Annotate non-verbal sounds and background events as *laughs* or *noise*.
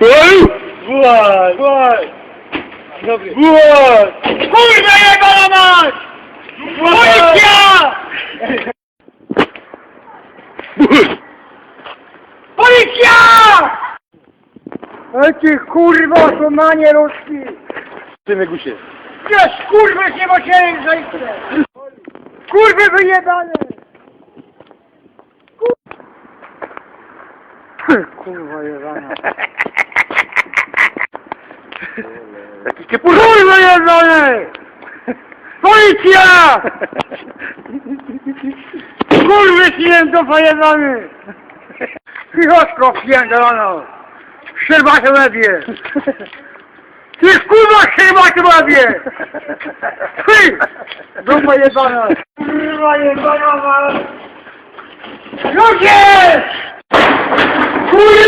Właj! Właj! Dobry. Właj! Kurwa jebana mać! Policja! Policja! Ale ty kurwa, to manie ruski! Ty gusie. Wiesz, kurwy się musieli zajście! Kurwy wyjebane! *laughs* Kurwa jebana. Jakiś cię Kurwa jebane! Policja! Kurwy święto jebany! Pichoszko pierdolona! Szczerba się łebie! Ty kurwa szczerba się łebie! Ty! Dupa jebana! Kurwa jebana! Ludzie! Hallelujah.